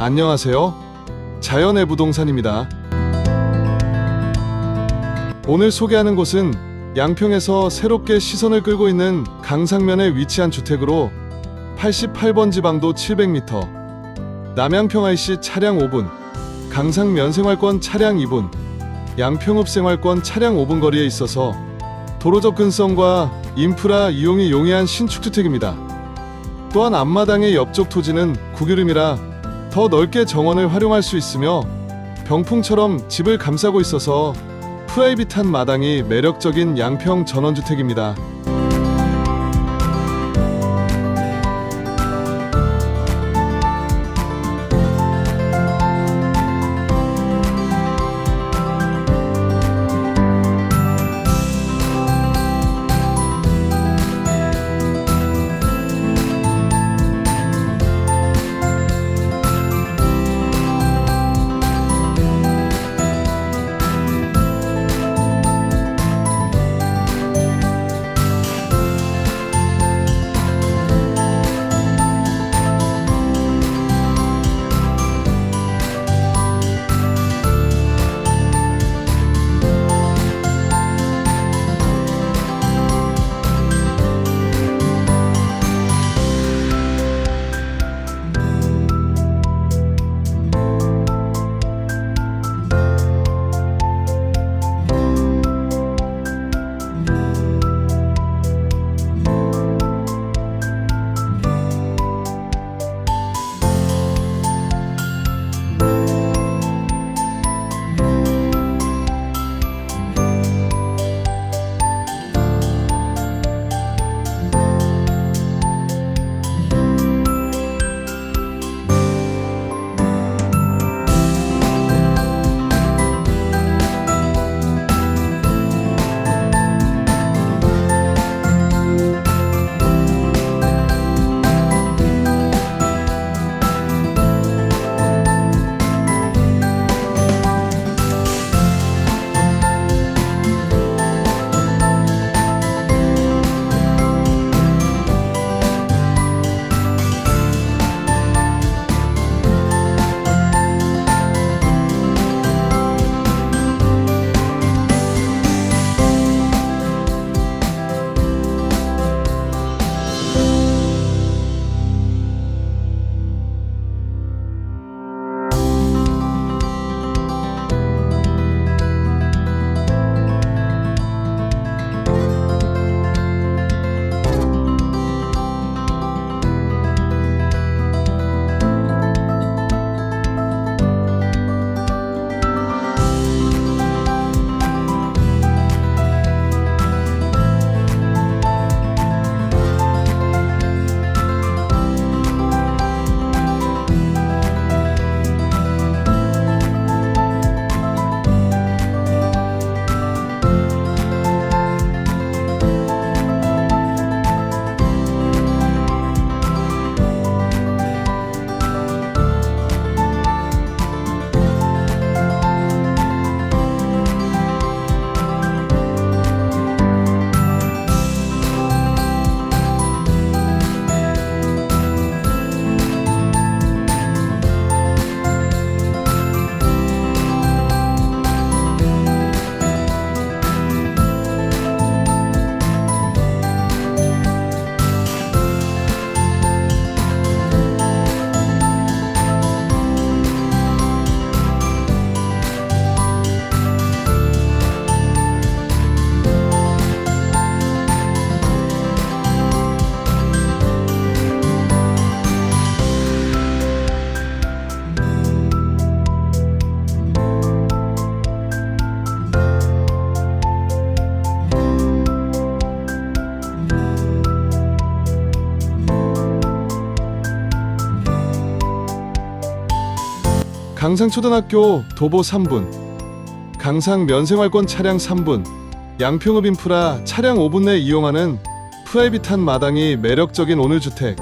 안녕하세요. 자연의 부동산입니다. 오늘 소개하는 곳은 양평에서 새롭게 시선을 끌고 있는 강상면에 위치한 주택으로 88번 지방도 700m, 남양평IC 차량 5분, 강상 면 생활권 차량 2분, 양평읍 생활권 차량 5분 거리에 있어서 도로 접근성과 인프라 이용이 용이한 신축주택입니다. 또한 앞마당의 옆쪽 토지는 국유림이라 더 넓게 정원을 활용할 수 있으며 병풍처럼 집을 감싸고 있어서 프라이빗한 마당이 매력적인 양평 전원주택입니다. 강상초등학교 도보 3분, 강상 면생활권 차량 3분, 양평읍 인프라 차량 5분 내 이용하는 프라이빗한 마당이 매력적인 오늘 주택